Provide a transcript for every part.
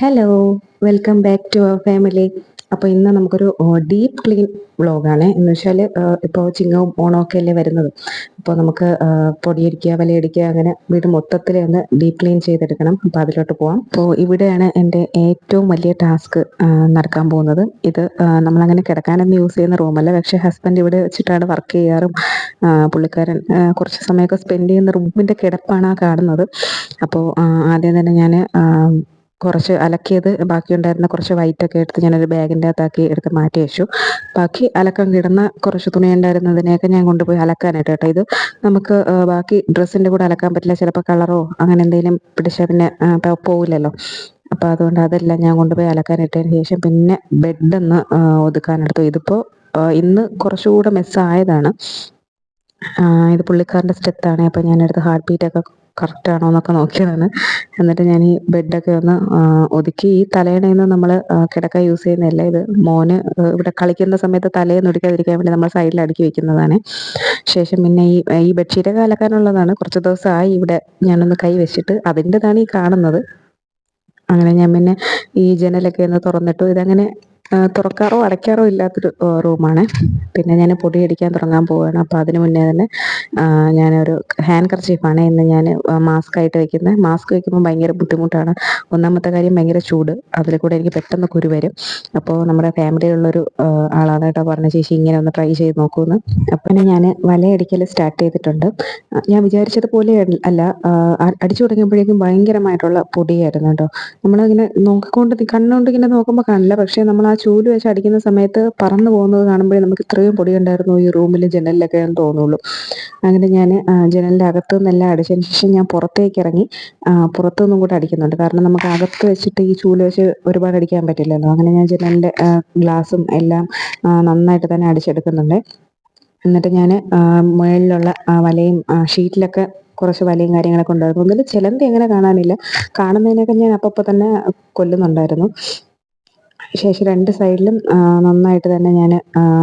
Hello welcome back to our family അപ്പോൾ ഇന്ന് നമുക്കൊരു ഡീപ്പ് ക്ലീൻ വ്ളോഗാണ് എന്ന് വെച്ചാൽ ഇപ്പോൾ ചിങ്ങവും ഓണമൊക്കെ അല്ലേ വരുന്നത്. അപ്പോൾ നമുക്ക് പൊടിയടിക്കുക വലയടിക്കുക അങ്ങനെ വീട് മൊത്തത്തിൽ ഒന്ന് ഡീപ്പ് ക്ലീൻ ചെയ്തെടുക്കണം. അപ്പോൾ അതിലോട്ട് പോവാം. അപ്പോൾ ഇവിടെയാണ് എന്റെ ഏറ്റവും വലിയ ടാസ്ക് നടക്കാൻ പോകുന്നത്. ഇത് നമ്മളങ്ങനെ കിടക്കാനൊന്നും യൂസ് ചെയ്യുന്ന റൂമല്ല പക്ഷേ ഹസ്ബൻഡ് ഇവിടെ വെച്ചിട്ടാണ് വർക്ക് ചെയ്യാറും. പുള്ളിക്കാരൻ കുറച്ച് സമയമൊക്കെ സ്പെൻഡ് ചെയ്യുന്ന റൂമിന്റെ കിടപ്പാണ് ആ കാണുന്നത്. അപ്പോൾ ആദ്യം തന്നെ ഞാൻ കുറച്ച് അലക്കിയത് ബാക്കിയുണ്ടായിരുന്ന കുറച്ച് വൈറ്റൊക്കെ എടുത്ത് ഞാനൊരു ബാഗിന്റെ അകത്താക്കി എടുത്ത് മാറ്റി വെച്ചു. ബാക്കി അലക്കാൻ കിടന്ന കുറച്ച് തുണി ഉണ്ടായിരുന്നതിനെയൊക്കെ ഞാൻ കൊണ്ടുപോയി അലക്കാനായിട്ട് കേട്ടോ. ഇത് നമുക്ക് ബാക്കി ഡ്രസ്സിന്റെ കൂടെ അലക്കാൻ പറ്റില്ല. ചിലപ്പോൾ കളറോ അങ്ങനെ എന്തെങ്കിലും പിടിച്ചാൽ പിന്നെ പോവില്ലല്ലോ. അപ്പോൾ അതുകൊണ്ട് അതെല്ലാം ഞാൻ കൊണ്ടുപോയി അലക്കാനിട്ടതിന് ശേഷം പിന്നെ ബെഡൊന്ന് ഒതുക്കാനെടുത്തു ഇതിപ്പോൾ ഇന്ന് കുറച്ചുകൂടെ മെസ്സായതാണ് ഇത് പുള്ളിക്കാരന്റെ സ്റ്റെത്താണ് അപ്പോൾ ഞാനെടുത്ത് ഹാർട്ട് ബീറ്റൊക്കെ കറക്റ്റ് ആണോ എന്നൊക്കെ നോക്കിയതാണ്. എന്നിട്ട് ഞാൻ ഈ ബെഡൊക്കെ ഒന്ന് ഒതുക്കി ഈ തലേണയിൽ നിന്ന് നമ്മൾ കിടക്ക യൂസ് ചെയ്യുന്നതല്ല ഇത് മോന് ഇവിടെ കളിക്കുന്ന സമയത്ത് തലേന്ന് ഒടിക്കാതിരിക്കാൻ വേണ്ടി നമ്മൾ സൈഡിൽ അടുക്കി വെക്കുന്നതാണ്. ശേഷം പിന്നെ ഈ ഈ ബെഡ്ഷീറ്റൊക്കെ അലക്കാനുള്ളതാണ്. കുറച്ച് ദിവസമായി ഇവിടെ ഞാനൊന്ന് കൈ വെച്ചിട്ട് അതിന്റെതാണ് ഈ കാണുന്നത്. അങ്ങനെ ഞാൻ പിന്നെ ഈ ജനലൊക്കെ ഒന്ന് തുറന്നിട്ടു. ഇതങ്ങനെ തുറക്കാറോ അടയ്ക്കാറോ ഇല്ലാത്തൊരു റൂമാണ്. പിന്നെ ഞാൻ പൊടി അടിക്കാൻ തുടങ്ങാൻ പോവുകയാണ്. അപ്പോൾ അതിന് മുന്നേ തന്നെ ഞാനൊരു ഹാൻഡ് കർച്ചീഫാണ് ഇന്ന് ഞാൻ മാസ്ക് ആയിട്ട് വെക്കുന്നത് മാസ്ക് വെക്കുമ്പോൾ ഭയങ്കര ബുദ്ധിമുട്ടാണ്. ഒന്നാമത്തെ കാര്യം ഭയങ്കര ചൂട്. അതിൽ കൂടെ എനിക്ക് പെട്ടെന്ന് കുരു വരും. അപ്പോൾ നമ്മുടെ ഫാമിലിയിലുള്ളൊരു ആളാണ് കേട്ടോ പറഞ്ഞ ചേച്ചി ഇങ്ങനെ ഒന്ന് ട്രൈ ചെയ്ത് നോക്കൂന്ന്. അപ്പം ഞാൻ വലയടിക്കൽ സ്റ്റാർട്ട് ചെയ്തിട്ടുണ്ട്. ഞാൻ വിചാരിച്ചതുപോലെ അല്ല അടിച്ചു തുടങ്ങിയപ്പോഴേക്കും ഭയങ്കരമായിട്ടുള്ള പൊടിയായിരുന്നു കേട്ടോ. നമ്മളിങ്ങനെ നോക്കിക്കൊണ്ട് കണ്ണുകൊണ്ട് ഇങ്ങനെ നോക്കുമ്പോൾ കാണില്ല. പക്ഷേ നമ്മൾ ആ ചൂൽ വെച്ച് അടിക്കുന്ന സമയത്ത് പറന്നു പോകുന്നത് കാണുമ്പോഴേ നമുക്ക് ഇത്രയും പൊടി ഉണ്ടായിരുന്നു ഈ റൂമിൽ ജനലിലൊക്കെ എന്ന് തോന്നുള്ളൂ. അങ്ങനെ ഞാൻ ജനലിന്റെ അകത്തു നിന്നെല്ലാം അടിച്ചതിന് ശേഷം ഞാൻ പുറത്തേക്ക് ഇറങ്ങി പുറത്തു നിന്നും കൂടെ അടിക്കുന്നുണ്ട്. കാരണം നമുക്ക് അകത്ത് വെച്ചിട്ട് ഈ ചൂൽ വെച്ച് ഒരുപാട് അടിക്കാൻ പറ്റില്ലല്ലോ. അങ്ങനെ ഞാൻ ജനലിന്റെ ഗ്ലാസും എല്ലാം നന്നായിട്ട് തന്നെ അടിച്ചെടുക്കുന്നുണ്ട്. എന്നിട്ട് ഞാൻ മുകളിലുള്ള വലയും ഷീറ്റിലൊക്കെ കുറച്ച് വലയും കാര്യങ്ങളൊക്കെ ഉണ്ടായിരുന്നു. ഒന്നിൽ ചിലന്തി എങ്ങനെ കാണാനില്ല. കാണുന്നതിനൊക്കെ ഞാൻ അപ്പോൾ തന്നെ കൊല്ലുന്നുണ്ടായിരുന്നു. ശേഷം രണ്ട് സൈഡിലും നന്നായിട്ട് തന്നെ ഞാൻ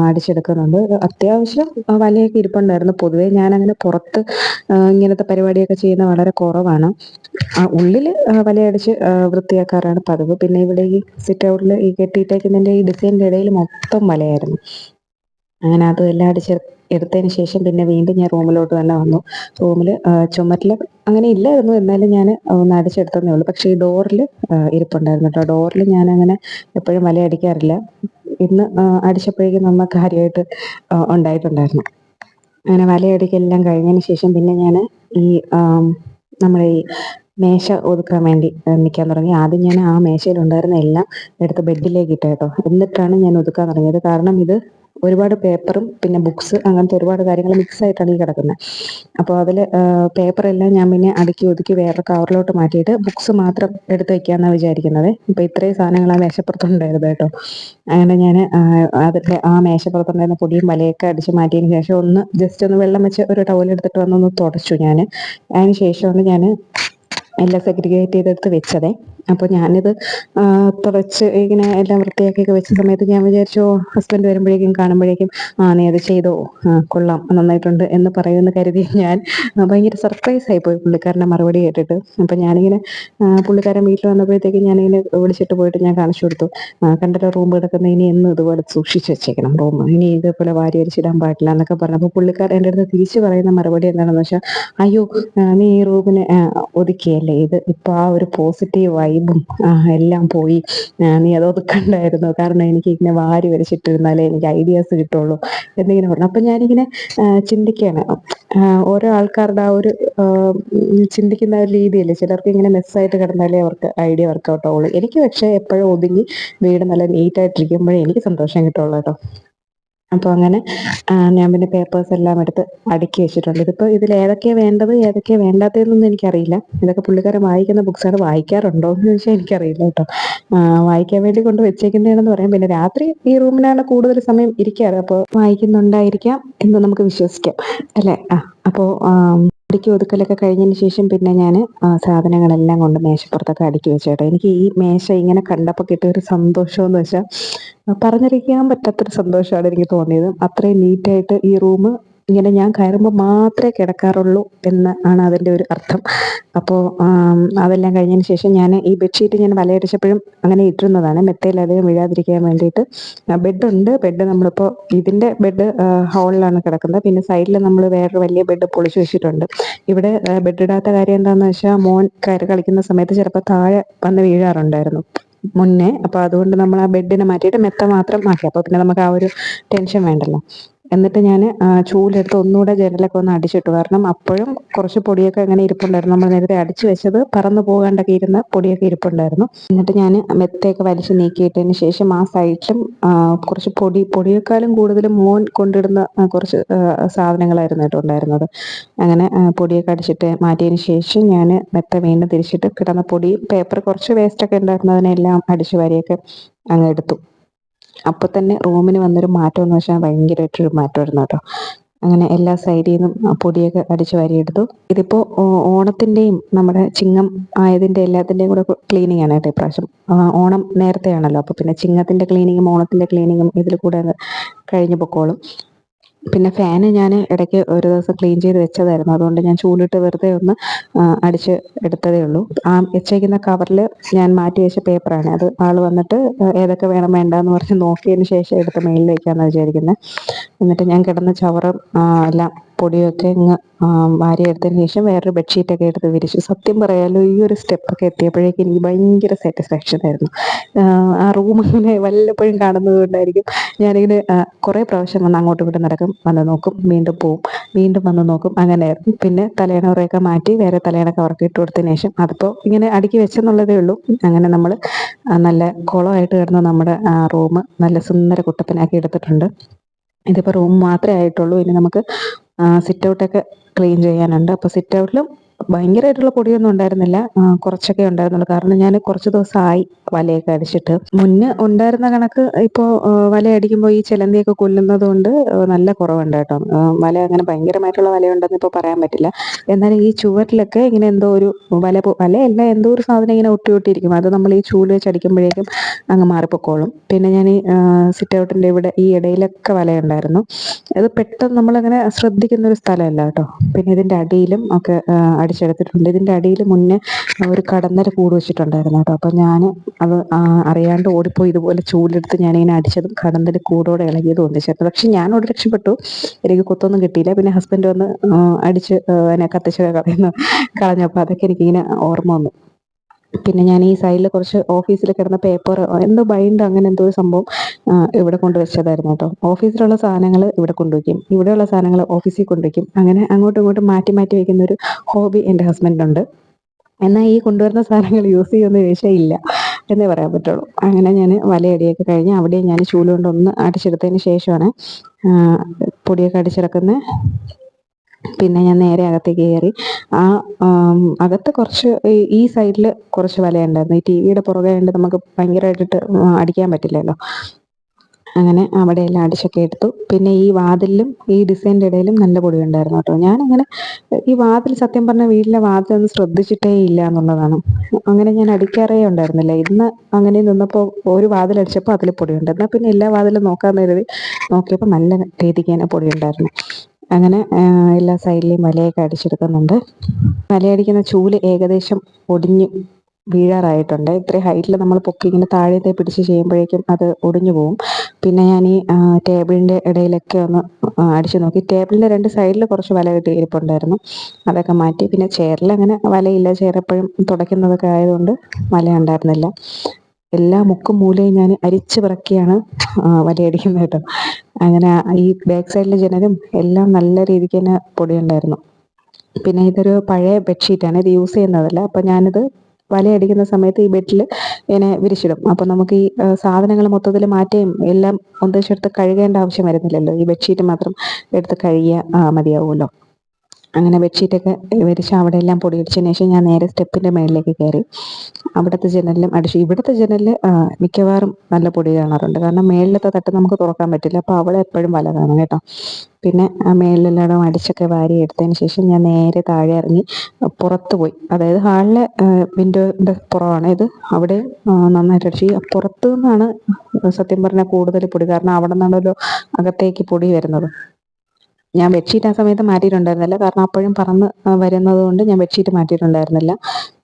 അടിച്ചെടുക്കുന്നുണ്ട്. അത്യാവശ്യം വലയൊക്കെ ഇരിപ്പുണ്ടായിരുന്നു. പൊതുവേ ഞാൻ അങ്ങനെ പുറത്ത് ഇങ്ങനത്തെ പരിപാടിയൊക്കെ ചെയ്യുന്ന വളരെ കുറവാണ്. ഉള്ളിൽ വലയടിച്ച് വൃത്തിയാക്കാറാണ് പതിവ്. പിന്നെ ഇവിടെ ഈ സിറ്റ് ഔട്ടിൽ ഈ കെട്ടിയിട്ടേക്കുന്നതിന്റെ ഈ ഡിസൈനിന്റെ ഇടയിൽ മൊത്തം വലയായിരുന്നു. അങ്ങനെ അതും എല്ലാം അടിച്ച് എടുത്തതിന് ശേഷം പിന്നെ വീണ്ടും ഞാൻ റൂമിലോട്ട് തന്നെ വന്നു. റൂമിൽ ചുമരിൽ അങ്ങനെ ഇല്ലായിരുന്നു. എന്നാലും ഞാൻ ഒന്ന് അടിച്ചെടുത്തതേ ഉള്ളൂ. പക്ഷേ ഈ ഡോറിൽ ഇരിപ്പുണ്ടായിരുന്നു കേട്ടോ. ഡോറിൽ ഞാൻ അങ്ങനെ എപ്പോഴും വല അടിക്കാറില്ല. ഇന്ന് അടിച്ചപ്പോഴേക്കും നമ്മൾ കാര്യമായിട്ട് ഉണ്ടായിട്ടുണ്ടായിരുന്നു. അങ്ങനെ വലയടിക്കെല്ലാം കഴിഞ്ഞതിന് ശേഷം പിന്നെ ഞാൻ ഈ നമ്മുടെ ഈ മേശ ഒതുക്കാൻ വേണ്ടി നിൽക്കാൻ തുടങ്ങി. ആദ്യം ഞാൻ ആ മേശയിലുണ്ടായിരുന്ന എല്ലാം എടുത്ത് ബെഡിലേക്ക് ഇട്ടേട്ടോ എന്നിട്ടാണ് ഞാൻ ഒതുക്കാൻ തുടങ്ങിയത്. കാരണം ഇത് ഒരുപാട് പേപ്പറും പിന്നെ ബുക്സ് അങ്ങനത്തെ ഒരുപാട് കാര്യങ്ങൾ മിക്സ് ആയിട്ടാണ് ഈ കിടക്കുന്നത് അപ്പോൾ അതിൽ പേപ്പറെല്ലാം ഞാൻ പിന്നെ അടുക്കി ഒതുക്കി വേറെ കവറിലോട്ട് മാറ്റിയിട്ട് ബുക്സ് മാത്രം എടുത്ത് വെക്കാമെന്നാണ് വിചാരിക്കുന്നത്. ഇപ്പോൾ ഇത്രയും സാധനങ്ങൾ ആ മേശപ്പുറത്തുണ്ടായിരുന്നു കേട്ടോ. അങ്ങനെ ഞാൻ അതിന്റെ ആ മേശപ്പുറത്തുണ്ടായിരുന്ന പൊടിയും വലയൊക്കെ അടിച്ച് മാറ്റിയതിന് ശേഷം ഒന്ന് ജസ്റ്റ് ഒന്ന് വെള്ളം വെച്ച് ഒരു ടവൽ എടുത്തിട്ട് വന്നൊന്ന് തുടച്ചു ഞാൻ അതിന് ശേഷമാണ് ഞാൻ എല്ലാം സെഗ്രിഗേറ്റ് ചെയ്തെടുത്ത് വെച്ചതേ. അപ്പോൾ ഞാനിത് തുടച്ച് ഇങ്ങനെ എല്ലാം വൃത്തിയാക്കിയൊക്കെ വെച്ച സമയത്ത് ഞാൻ വിചാരിച്ചു ഹസ്ബൻഡ് വരുമ്പോഴേക്കും കാണുമ്പോഴേക്കും ആ നീ അത് ചെയ്തോ? കൊള്ളാം നന്നായിട്ടുണ്ട് എന്ന് പറയുമെന്ന് കരുതി ഞാൻ ഭയങ്കര സർപ്രൈസ് ആയി പോയി പുള്ളിക്കാരന്റെ മറുപടി കേട്ടിട്ട്. അപ്പം ഞാനിങ്ങനെ പുള്ളിക്കാരൻ വീട്ടിൽ വന്നപ്പോഴത്തേക്ക് ഞാനിങ്ങനെ വിളിച്ചിട്ട് പോയിട്ട് ഞാൻ കാണിച്ചു കൊടുത്തു. കണ്ടല്ലോ റൂം കിടക്കുന്ന ഇനി എന്നും ഇതുപോലെ സൂക്ഷിച്ച് വെച്ചേക്കണം റൂം ഇനി ഇതേപോലെ വാരി വലിച്ചിടാൻ പാടില്ല എന്നൊക്കെ പറഞ്ഞു. അപ്പോൾ പുള്ളിക്കാരൻ എന്റെ അടുത്ത് തിരിച്ചു പറയുന്ന മറുപടി എന്താണെന്ന് വെച്ചാൽ അയ്യോ നീ ഈ റൂമിനെ ഒതുക്കിയല്ലേ? ഇത് ഇപ്പൊ ആ ഒരു പോസിറ്റീവ് വൈബും എല്ലാം പോയി. നീ അത് ഒതുക്കണ്ടായിരുന്നു കാരണം എനിക്ക് ഇങ്ങനെ വാരി വരച്ചിട്ടിരുന്നാലേ എനിക്ക് ഐഡിയാസ് കിട്ടുള്ളൂ എന്നിങ്ങനെ പറഞ്ഞു. അപ്പൊ ഞാനിങ്ങനെ ചിന്തിക്കുകയാണ് ഓരോ ആൾക്കാരുടെ ആ ഒരു ചിന്തിക്കുന്ന ഒരു രീതിയിൽ ചിലർക്ക് ഇങ്ങനെ മെസ്സായിട്ട് കിടന്നാലേ അവർക്ക് ഐഡിയ വർക്കൗട്ട് ആവുള്ളൂ. എനിക്ക് പക്ഷേ എപ്പോഴും ഒതുങ്ങി വീട് നല്ല നീറ്റായിട്ടിരിക്കുമ്പോഴേ എനിക്ക് സന്തോഷം കിട്ടുള്ളൂ കേട്ടോ. അപ്പോൾ അങ്ങനെ ഞാൻ പിന്നെ പേപ്പേഴ്സ് എല്ലാം എടുത്ത് അടുക്കി വെച്ചിട്ടുണ്ട്. ഇതിപ്പോൾ ഇതിൽ ഏതൊക്കെയാണ് വേണ്ടത് ഏതൊക്കെയാണ് വേണ്ടാത്തതെന്നൊന്നും എനിക്കറിയില്ല. ഇതൊക്കെ പുള്ളിക്കാരൻ വായിക്കുന്ന ബുക്സാണ് വായിക്കാറുണ്ടോ എന്ന് ചോദിച്ചാൽ എനിക്കറിയില്ല കേട്ടോ. വായിക്കാൻ വേണ്ടി കൊണ്ട് വെച്ചേക്കുന്നതാണെന്ന് പറയാം. പിന്നെ രാത്രി ഈ റൂമിലാണ് കൂടുതൽ സമയം ഇരിക്കാറ്. അപ്പോൾ വായിക്കുന്നുണ്ടായിരിക്കാം എന്ന് നമുക്ക് വിശ്വസിക്കാം. അല്ലേ? ആ അപ്പോൾ അടുക്കി ഒതുക്കലൊക്കെ കഴിഞ്ഞതിന് ശേഷം പിന്നെ ഞാൻ സാധനങ്ങളെല്ലാം കൊണ്ട് മേശപ്പുറത്തൊക്കെ അടുക്കി വെച്ചേട്ടോ. എനിക്ക് ഈ മേശ ഇങ്ങനെ കണ്ടപ്പോൾ കിട്ടിയ ഒരു സന്തോഷം എന്ന് വെച്ചാൽ പറഞ്ഞറിയിക്കാൻ പറ്റാത്തൊരു സന്തോഷമാണ് എനിക്ക് തോന്നിയത്. അത്രയും നീറ്റായിട്ട് ഈ റൂം ഇങ്ങനെ ഞാൻ കയറുമ്പോൾ മാത്രമേ കിടക്കാറുള്ളൂ എന്ന് ആണ് അതിന്റെ ഒരു അർത്ഥം. അപ്പോൾ അതെല്ലാം കഴിഞ്ഞതിന് ശേഷം ഞാൻ ഈ ബെഡ്ഷീറ്റ് ഞാൻ വലയടിച്ചപ്പോഴും അങ്ങനെ ഇട്ടിരുന്നതാണ്. മെത്തയിൽ അധികം വീഴാതിരിക്കാൻ വേണ്ടിയിട്ട്. ബെഡുണ്ട്. ബെഡ് നമ്മളിപ്പോൾ ഇതിന്റെ ബെഡ് ഹോളിലാണ് കിടക്കുന്നത്. പിന്നെ സൈഡിൽ നമ്മൾ വേറൊരു വലിയ ബെഡ് പൊളിച്ചു വെച്ചിട്ടുണ്ട്. ഇവിടെ ബെഡ് ഇടാത്ത കാര്യം എന്താണെന്ന് വെച്ചാൽ മോൻ കയറി കളിക്കുന്ന സമയത്ത് ചിലപ്പോൾ താഴെ വന്ന് വീഴാറുണ്ടായിരുന്നു മുന്നേ. അപ്പോൾ അതുകൊണ്ട് നമ്മൾ ആ ബെഡിനെ മാറ്റിയിട്ട് മെത്ത മാത്രം മാറ്റി അപ്പോൾ പിന്നെ നമുക്ക് ആ ഒരു ടെൻഷൻ വേണ്ടല്ലോ. എന്നിട്ട് ഞാൻ ചൂലെടുത്ത് ഒന്നുകൂടെ ജനലൊക്കെ ഒന്ന് അടിച്ചിട്ടു. കാരണം അപ്പോഴും കുറച്ച് പൊടിയൊക്കെ അങ്ങനെ ഇരിപ്പുണ്ടായിരുന്നു. നമ്മൾ നേരത്തെ അടിച്ചു വെച്ചത് പറന്നു പോകാണ്ടൊക്കെ ഇരുന്ന പൊടിയൊക്കെ ഇരിപ്പുണ്ടായിരുന്നു. എന്നിട്ട് ഞാൻ മെത്തയൊക്കെ വലിച്ചു നീക്കിയിട്ടതിന് ശേഷം ആ സൈഡിലും കുറച്ച് പൊടി പൊടിയേക്കാളും കൂടുതൽ മോൻ കൊണ്ടിടുന്ന കുറച്ച് സാധനങ്ങളായിരുന്നു കേട്ടോ ഉണ്ടായിരുന്നത്. അങ്ങനെ പൊടിയൊക്കെ അടിച്ചിട്ട് മാറ്റിയതിന് ശേഷം ഞാൻ മെത്ത വീണ്ടും തിരിച്ചിട്ട് കിടന്ന പൊടി പേപ്പർ കുറച്ച് വേസ്റ്റൊക്കെ ഉണ്ടായിരുന്നു അതിനെല്ലാം അടിച്ചു വാരിയൊക്കെ അങ്ങ് എടുത്തു. അപ്പോൾ തന്നെ റൂമിന് വന്നൊരു മാറ്റം എന്ന് വെച്ചാൽ ഭയങ്കരമായിട്ടൊരു മാറ്റമായിരുന്നു കേട്ടോ അങ്ങനെ എല്ലാ സൈഡിൽ നിന്നും പൊടിയൊക്കെ അടിച്ച് വാരിയെടുത്തു. ഇതിപ്പോൾ ഓണത്തിന്റെയും നമ്മുടെ ചിങ്ങം ആയതിന്റെ എല്ലാത്തിന്റെയും കൂടെ ക്ലീനിങ് ആണ് കേട്ടോ ഇപ്രാവശ്യം ഓണം നേരത്തെയാണല്ലോ. അപ്പോൾ പിന്നെ ചിങ്ങത്തിന്റെ ക്ലീനിങ്ങും ഓണത്തിന്റെ ക്ലീനിങ്ങും ഇതിൽ കൂടെ കഴിഞ്ഞു പൊക്കോളും. പിന്നെ ഫാന് ഞാൻ ഇടയ്ക്ക് ഒരു ദിവസം ക്ലീൻ ചെയ്ത് വെച്ചതായിരുന്നു. അതുകൊണ്ട് ഞാൻ ചൂലിട്ട് വെറുതെ ഒന്ന് അടിച്ച് എടുത്തതേ ഉള്ളൂ. ആ വെച്ചേക്കുന്ന കവറിൽ ഞാൻ മാറ്റി വെച്ച പേപ്പറാണ് അത് ആൾ വന്നിട്ട് ഏതൊക്കെ വേണം വേണ്ട എന്ന് പറഞ്ഞ് നോക്കിയതിന് ശേഷം എടുത്ത് മെയിലിലേക്കാണ് വിചാരിക്കുന്നത് എന്നിട്ട് ഞാൻ കിടന്ന ചവറും എല്ലാം പൊടിയൊക്കെ ഇങ്ങ് വാരിയെടുത്തതിന് ശേഷം വേറൊരു ബെഡ്ഷീറ്റൊക്കെ എടുത്ത് വിരിച്ചു സത്യം പറയാലോ ഈ ഒരു സ്റ്റെപ്പൊക്കെ എത്തിയപ്പോഴേക്കും എനിക്ക് ഭയങ്കര സാറ്റിസ്ഫാക്ഷൻ ആയിരുന്നു. ആ റൂം ഇങ്ങനെ വല്ലപ്പോഴും കാണുന്നത് കൊണ്ടായിരിക്കും ഞാനിങ്ങനെ കുറേ പ്രാവശ്യം വന്ന് അങ്ങോട്ടും ഇങ്ങോട്ടും നടക്കും വന്ന് നോക്കും വീണ്ടും പോവും വീണ്ടും വന്ന് നോക്കും അങ്ങനെയായിരുന്നു. പിന്നെ തലേണ കുറേയൊക്കെ മാറ്റി വേറെ തലേണ കവർക്ക് ഇട്ട് കൊടുത്തതിന് ശേഷം അതിപ്പോൾ ഇങ്ങനെ അടുക്കി വെച്ചെന്നുള്ളതേ ഉള്ളൂ. അങ്ങനെ നമ്മൾ നല്ല കുളമായിട്ട് കിടന്ന നമ്മുടെ റൂം നല്ല സുന്ദര കുട്ടപ്പനാക്കി എടുത്തിട്ടുണ്ട്. ഇതിപ്പോൾ റൂം മാത്രമേ ആയിട്ടുള്ളൂ. ഇനി നമുക്ക് സിറ്റ് ഔട്ടൊക്കെ ക്ലീൻ ചെയ്യാനുണ്ട്. അപ്പോൾ സിറ്റ് ഔട്ടിലും ഭയങ്കരമായിട്ടുള്ള പൊടിയൊന്നും ഉണ്ടായിരുന്നില്ല. കുറച്ചൊക്കെ ഉണ്ടായിരുന്നുള്ളൂ. കാരണം ഞാൻ കുറച്ച് ദിവസമായി വലയൊക്കെ അടിച്ചിട്ട്. മുന്നേ ഉണ്ടായിരുന്ന കണക്ക് ഇപ്പോൾ വല അടിക്കുമ്പോൾ ഈ ചിലന്തിയൊക്കെ കൊല്ലുന്നത് കൊണ്ട് നല്ല കുറവുണ്ട് കേട്ടോ. വല അങ്ങനെ ഭയങ്കരമായിട്ടുള്ള വലയുണ്ടെന്ന് ഇപ്പോൾ പറയാൻ പറ്റില്ല. എന്നാലും ഈ ചുവരിലൊക്കെ ഇങ്ങനെ എന്തോ ഒരു വല വലയല്ല എന്തോ ഒരു സാധനം ഇങ്ങനെ ഒട്ടി ഒട്ടിയിരിക്കും. അത് നമ്മൾ ഈ ചൂൽ വെച്ച് അടിക്കുമ്പോഴേക്കും അങ്ങ് മാറിപ്പോക്കോളും. പിന്നെ ഞാൻ ഈ സിറ്റ് ഔട്ടിന്റെ ഇവിടെ ഈ ഇടയിലൊക്കെ വലയുണ്ടായിരുന്നു. അത് പെട്ടെന്ന് നമ്മളങ്ങനെ ശ്രദ്ധിക്കുന്ന ഒരു സ്ഥലമല്ല കേട്ടോ. പിന്നെ ഇതിന്റെ അടിയിലും ഒക്കെ അടിച്ചെടുത്തിട്ടുണ്ട് ഇതിന്റെ അടിയിൽ മുന്നേ ഒരു കടന്നര കൂട് വെച്ചിട്ടുണ്ടായിരുന്നു കേട്ടോ. അപ്പോൾ ഞാൻ അത് അറിയാണ്ട് ഓടിപ്പോയി ഇതുപോലെ ചൂലെടുത്ത് ഞാനിങ്ങനെ അടിച്ചതും കടന്നര കൂടോടെ ഇളകിയതും ചേർത്ത് പക്ഷെ അവിടെ രക്ഷപ്പെട്ടു. എനിക്ക് കൊത്തൊന്നും കിട്ടിയില്ല. പിന്നെ ഹസ്ബൻഡ് വന്ന് അടിച്ച് അതിനെ കത്തിച്ച് കളയുന്നു. കളഞ്ഞപ്പോൾ അതൊക്കെ എനിക്കിങ്ങനെ ഓർമ്മ വന്നു. പിന്നെ ഞാൻ ഈ സൈഡിൽ കുറച്ച് ഓഫീസിൽ കിടന്ന പേപ്പർ എന്തോ ബൈൻഡ് അങ്ങനെ എന്തോ ഒരു സംഭവം ഇവിടെ കൊണ്ടുവച്ചതായിരുന്നു കേട്ടോ. ഓഫീസിലുള്ള സാധനങ്ങൾ ഇവിടെ കൊണ്ടുവയ്ക്കും ഇവിടെയുള്ള സാധനങ്ങൾ ഓഫീസിൽ കൊണ്ടുവയ്ക്കും അങ്ങനെ അങ്ങോട്ടും ഇങ്ങോട്ടും മാറ്റി മാറ്റി വയ്ക്കുന്ന ഒരു ഹോബി എന്റെ ഹസ്ബൻഡിനുണ്ട് എന്നാൽ ഈ കൊണ്ടുവരുന്ന സാധനങ്ങൾ യൂസ് ചെയ്യുമെന്ന് ചോദിച്ചാൽ ഇല്ല എന്നേ പറയാൻ പറ്റുള്ളൂ. അങ്ങനെ ഞാൻ വലയടിയൊക്കെ കഴിഞ്ഞ് അവിടെ ഞാൻ ചൂലുകൊണ്ട് ഒന്ന് അടിച്ചെടുത്തതിന് ശേഷമാണ് പൊടിയൊക്കെ അടിച്ചിറക്കുന്നത് പിന്നെ ഞാൻ നേരെ അകത്തേക്ക് കയറി. ആ അകത്ത് കുറച്ച് ഈ സൈഡിൽ കുറച്ച് വലയുണ്ടായിരുന്നു. ഈ ടി വിയുടെ പുറകെ ഉണ്ട് നമുക്ക് ഭയങ്കരമായിട്ടിട്ട് അടിക്കാൻ പറ്റില്ലല്ലോ. അങ്ങനെ അവിടെ എല്ലാം അടിച്ചൊക്കെ എടുത്തു. പിന്നെ ഈ വാതിലിലും ഈ ഡിസൈന്റെ ഇടയിലും നല്ല പൊടി ഉണ്ടായിരുന്നു കേട്ടോ. ഞാനങ്ങനെ ഈ വാതിൽ സത്യം പറഞ്ഞ വീട്ടിലെ വാതിലൊന്നും ശ്രദ്ധിച്ചിട്ടേ ഇല്ല എന്നുള്ളതാണ്. അങ്ങനെ ഞാൻ അടിക്കാറേ ഉണ്ടായിരുന്നില്ല. ഇന്ന് അങ്ങനെ നിന്നപ്പോൾ ഒരു വാതിൽ അടിച്ചപ്പോൾ അതിൽ പൊടി ഉണ്ടായിരുന്നു പിന്നെ എല്ലാ വാതിലും നോക്കാൻ കരുതി നോക്കിയപ്പോൾ നല്ല രീതിക്ക് തന്നെ പൊടി ഉണ്ടായിരുന്നു അങ്ങനെ എല്ലാ സൈഡിലെയും വലയൊക്കെ അടിച്ചെടുക്കുന്നുണ്ട്. വലയടിക്കുന്ന ചൂൽ ഏകദേശം ഒടിഞ്ഞ് വീഴാറായിട്ടുണ്ട്. ഇത്രയും ഹൈറ്റിൽ നമ്മൾ പൊക്കി ഇങ്ങനെ താഴത്തെ പിടിച്ച് ചെയ്യുമ്പോഴേക്കും അത് ഒടിഞ്ഞു പോകും പിന്നെ ഞാൻ ഈ ടേബിളിന്റെ ഇടയിലൊക്കെ ഒന്ന് അടിച്ചു നോക്കി. ടേബിളിന്റെ രണ്ട് സൈഡിൽ കുറച്ച് വല കിട്ടി ഇരിപ്പുണ്ടായിരുന്നു. അതൊക്കെ മാറ്റി. പിന്നെ ചെയറിൽ അങ്ങനെ വലയില്ല. ചെയർ എപ്പോഴും തുടയ്ക്കുന്നതൊക്കെ ആയതുകൊണ്ട് വല ഉണ്ടായിരുന്നില്ല. എല്ലാ മുക്കും മൂലയും ഞാൻ അരിച്ചു പിറക്കിയാണ് വലയടിക്കുന്നത് കേട്ടോ. അങ്ങനെ ഈ ബാക്ക് സൈഡിലെ ജനലും എല്ലാം നല്ല രീതിക്ക് തന്നെ പൊടിയുണ്ടായിരുന്നു. പിന്നെ ഇതൊരു പഴയ ബെഡ്ഷീറ്റാണ് ഇത് യൂസ് ചെയ്യുന്നതല്ല. അപ്പം ഞാനിത് വലയടിക്കുന്ന സമയത്ത് ഈ ബെഡിൽ ഇങ്ങനെ വിരിച്ചിടും. അപ്പോൾ നമുക്ക് ഈ സാധനങ്ങൾ മൊത്തത്തിൽ മാറ്റുകയും എല്ലാം ഒന്നിച്ചെടുത്ത് കഴുകേണ്ട ആവശ്യം വരുന്നില്ലല്ലോ. ഈ ബെഡ്ഷീറ്റ് മാത്രം എടുത്ത് കഴുകിയാൽ മതിയാവുമല്ലോ. അങ്ങനെ ബെഡ്ഷീറ്റൊക്കെ വിരിച്ച് അവിടെ എല്ലാം പൊടിയടിച്ചതിന് ശേഷം ഞാൻ നേരെ സ്റ്റെപ്പിന്റെ മേളിലേക്ക് കയറി. അവിടുത്തെ ജനലിലും അടിച്ചു. ഇവിടുത്തെ ജനലിൽ മിക്കവാറും നല്ല പൊടി കാണാറുണ്ട്. കാരണം മേളിലത്തെ തട്ട് നമുക്ക് തുറക്കാൻ പറ്റില്ല. അപ്പോൾ അവളെ എപ്പോഴും വല കാണും കേട്ടോ. പിന്നെ ആ മേളിലെല്ലാം അടിച്ചൊക്കെ വാരി എടുത്തതിന് ശേഷം ഞാൻ നേരെ താഴെ ഇറങ്ങി പുറത്ത് പോയി. അതായത് ഹാളിലെ വിൻഡോന്റെ പുറമാണ് ഇത്. അവിടെ നന്നായിട്ട് അടിച്ചു. ഈ പുറത്തു നിന്നാണ് സത്യം പറഞ്ഞാൽ കൂടുതൽ പൊടി. കാരണം അവിടെ നിന്നാണല്ലോ അകത്തേക്ക് പൊടി വരുന്നത്. ഞാൻ ബെഡ്ഷീറ്റ് ആ സമയത്ത് മാറ്റിയിട്ടുണ്ടായിരുന്നില്ല. കാരണം അപ്പോഴും പറന്ന് വരുന്നത് കൊണ്ട് ഞാൻ ബെഡ്ഷീറ്റ് മാറ്റിയിട്ടുണ്ടായിരുന്നില്ല.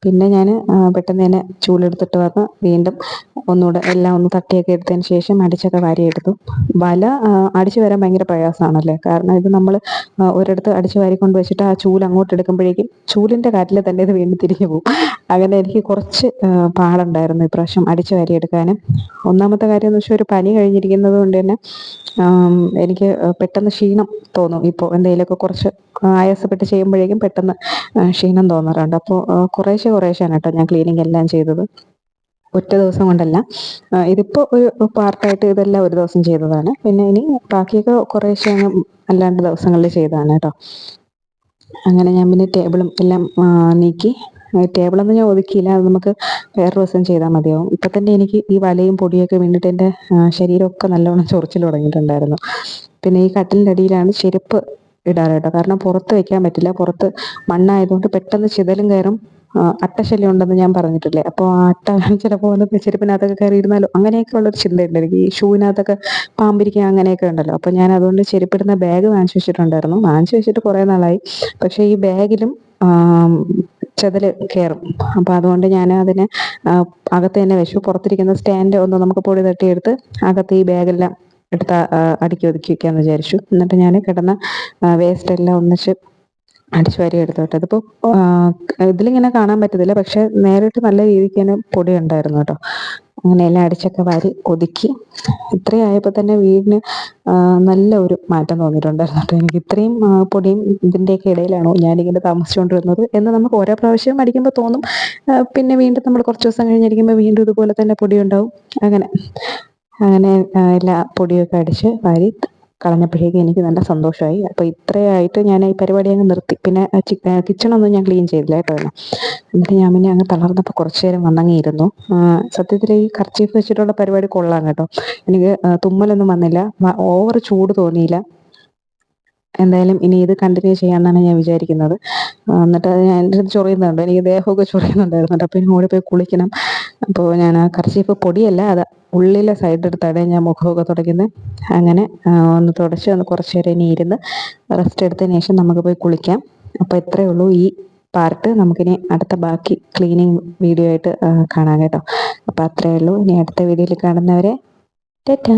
പിന്നെ ഞാൻ പെട്ടെന്ന് തന്നെ ചൂലെടുത്തിട്ട് വന്ന് വീണ്ടും ഒന്നുകൂടെ എല്ലാം ഒന്ന് തട്ടിയൊക്കെ എടുത്തതിന് ശേഷം അടിച്ചൊക്കെ വാരിയെടുത്തു. വല അടിച്ചു വരാൻ ഭയങ്കര പ്രയാസമാണല്ലേ? കാരണം ഇത് നമ്മൾ ഒരിടത്ത് അടിച്ചു വാരി കൊണ്ട് വെച്ചിട്ട് ആ ചൂൽ അങ്ങോട്ട് എടുക്കുമ്പോഴേക്കും ചൂലിന്റെ കാറ്റിൽ തന്നെ ഇത് വീണ്ടും തിരിഞ്ഞു പോകും. അങ്ങനെ എനിക്ക് കുറച്ച് പാടുണ്ടായിരുന്നു ഇപ്രാവശ്യം അടിച്ചു വാരി എടുക്കാനും ഒന്നാമത്തെ കാര്യം എന്ന് വെച്ചാൽ ഒരു പനി കഴിഞ്ഞിരിക്കുന്നത് കൊണ്ട് തന്നെ എനിക്ക് പെട്ടെന്ന് ക്ഷീണം തോന്നും ഇപ്പോൾ എന്തെങ്കിലുമൊക്കെ കുറച്ച് ആയാസപ്പെട്ട് ചെയ്യുമ്പോഴേക്കും പെട്ടെന്ന് ക്ഷീണം തോന്നാറുണ്ട്. അപ്പോൾ കുറേശ്ശെ കുറേശ്ശെയാണ് കേട്ടോ ഞാൻ ക്ലീനിങ് എല്ലാം ചെയ്തത്. ഒറ്റ ദിവസം കൊണ്ടല്ല. ഇതിപ്പോ ഇതിപ്പോൾ ഒരു പാർട്ടായിട്ട് ഇതെല്ലാം ഒരു ദിവസം ചെയ്തതാണ്. പിന്നെ ഇനി ബാക്കിയൊക്കെ കുറേശ്ശെ അല്ലാണ്ട് ദിവസങ്ങളിൽ ചെയ്തതാണ് കേട്ടോ. അങ്ങനെ ഞാൻ പിന്നെ ടേബിളും എല്ലാം നീക്കി. ടേബിളൊന്നും ഞാൻ ഒതുക്കിയില്ല അത് നമുക്ക് വേറെ ദിവസം ചെയ്താൽ മതിയാവും. ഇപ്പം തന്നെ എനിക്ക് ഈ വലയും പൊടിയൊക്കെ വീണിട്ട് എന്റെ ശരീരമൊക്കെ നല്ലോണം ചൊറിച്ചിൽ തുടങ്ങിയിട്ടുണ്ടായിരുന്നു. പിന്നെ ഈ കട്ടിലിന്റെ അടിയിലാണ് ചെരുപ്പ് ഇടാറ് കാരണം പുറത്ത് വെക്കാൻ പറ്റില്ല. പുറത്ത് മണ്ണായതുകൊണ്ട് പെട്ടെന്ന് ചിതലും കയറും. അട്ടശല്യം ഉണ്ടെന്ന് ഞാൻ പറഞ്ഞിട്ടില്ലേ. അപ്പോൾ ആ അട്ട ചിലപ്പോൾ വന്ന് ചെരുപ്പിനകത്തൊക്കെ കയറി ഇരുന്നാലോ അങ്ങനെയൊക്കെ ഉള്ളൊരു ചിന്തയുണ്ട്. എനിക്ക് ഈ ഷൂവിനകത്തൊക്കെ പാമ്പിരിക്കുക അങ്ങനെയൊക്കെ ഉണ്ടല്ലോ. അപ്പോൾ ഞാൻ അതുകൊണ്ട് ചെരുപ്പിടുന്ന ബാഗ് വാങ്ങിച്ചു വെച്ചിട്ടുണ്ടായിരുന്നു. വാങ്ങിച്ചു വെച്ചിട്ട് കുറേ നാളായി. പക്ഷേ ഈ ബാഗിലും ചെതൽ കയറും. അപ്പോൾ അതുകൊണ്ട് ഞാൻ അതിനെ അകത്ത് തന്നെ വെച്ചു. പുറത്തിരിക്കുന്ന സ്റ്റാൻഡ് ഒന്ന് നമുക്ക് പൊടി തട്ടിയെടുത്ത് അകത്ത് ഈ ബാഗെല്ലാം എടുത്ത് അടുക്കി ഒതുക്കി വെക്കാമെന്ന് വിചാരിച്ചു. എന്നിട്ട് ഞാൻ കിടന്ന വേസ്റ്റ് എല്ലാം ഒന്നിച്ച് അടിച്ചു വാരി എടുത്തോട്ടെ അതിപ്പോൾ ഇതിലിങ്ങനെ കാണാൻ പറ്റത്തില്ല. പക്ഷെ നേരിട്ട് നല്ല രീതിക്ക് തന്നെ പൊടി ഉണ്ടായിരുന്നു കേട്ടോ. അങ്ങനെ എല്ലാം അടിച്ചൊക്കെ വാരി ഒതുക്കി. ഇത്രയായപ്പോൾ തന്നെ വീടിന് നല്ല ഒരു മാറ്റം തോന്നിയിട്ടുണ്ടായിരുന്നു കേട്ടോ. എനിക്ക് ഇത്രയും പൊടിയും ഇതിന്റെയൊക്കെ ഇടയിലാണോ ഞാനിങ്ങനെ താമസിച്ചുകൊണ്ടിരുന്നത് എന്ന് നമുക്ക് ഓരോ പ്രാവശ്യം അടിക്കുമ്പോൾ തോന്നും. പിന്നെ വീണ്ടും നമ്മൾ കുറച്ച് ദിവസം കഴിഞ്ഞിരിക്കുമ്പോൾ വീണ്ടും ഇതുപോലെ തന്നെ പൊടി ഉണ്ടാവും അങ്ങനെ അങ്ങനെ എല്ലാ പൊടിയൊക്കെ അടിച്ച് വാരി കളഞ്ഞപ്പോഴേക്കും എനിക്ക് നല്ല സന്തോഷമായി. അപ്പോൾ ഇത്രയായിട്ട് ഞാൻ ഈ പരിപാടി അങ്ങ് നിർത്തി. പിന്നെ കിച്ചണൊന്നും ഞാൻ ക്ലീൻ ചെയ്തില്ല കേട്ടോ എന്നിട്ട് ഞാൻ പിന്നെ അങ്ങ് തളർന്നപ്പോൾ കുറച്ച് നേരം വന്നങ്ങിയിരുന്നു. സത്യത്തിൽ ഈ കർച്ചീഫ് വെച്ചിട്ടുള്ള പരിപാടി കൊള്ളാം കേട്ടോ. എനിക്ക് തുമ്മലൊന്നും വന്നില്ല. ഓവർ ചൂട് തോന്നിയില്ല. എന്തായാലും ഇനി ഇത് കണ്ടിന്യൂ ചെയ്യാമെന്നാണ് ഞാൻ വിചാരിക്കുന്നത്. എന്നിട്ട് ഞാൻ ചൊറിയുന്നുണ്ട്. എനിക്ക് ദേഹമൊക്കെ ചൊറിയുന്നുണ്ടായിരുന്നു അപ്പൊ അപ്പോൾ ഇനി ഓടിപ്പോയി കുളിക്കണം. അപ്പോൾ ഞാൻ ആ കർച്ചീഫ് പൊടിയല്ല അത് ഉള്ളിലെ സൈഡ് എടുത്താണ് ഞാൻ മുഖമൊക്കെ തുടയ്ക്കുന്നത് അങ്ങനെ ഒന്ന് തുടച്ച് ഒന്ന് കുറച്ച് നേരം ഇനി ഇരുന്ന് റെസ്റ്റ് എടുത്തതിന് ശേഷം നമുക്ക് പോയി കുളിക്കാം. അപ്പോൾ ഇത്രയേ ഉള്ളൂ ഈ പാർട്ട് നമുക്കിനി അടുത്ത ബാക്കി ക്ലീനിങ് വീഡിയോ ആയിട്ട് കാണാം കേട്ടോ. അപ്പോൾ അത്രയേ ഉള്ളൂ. ഇനി അടുത്ത വീഡിയോയിൽ കാണുന്നവരെ ടാറ്റാ.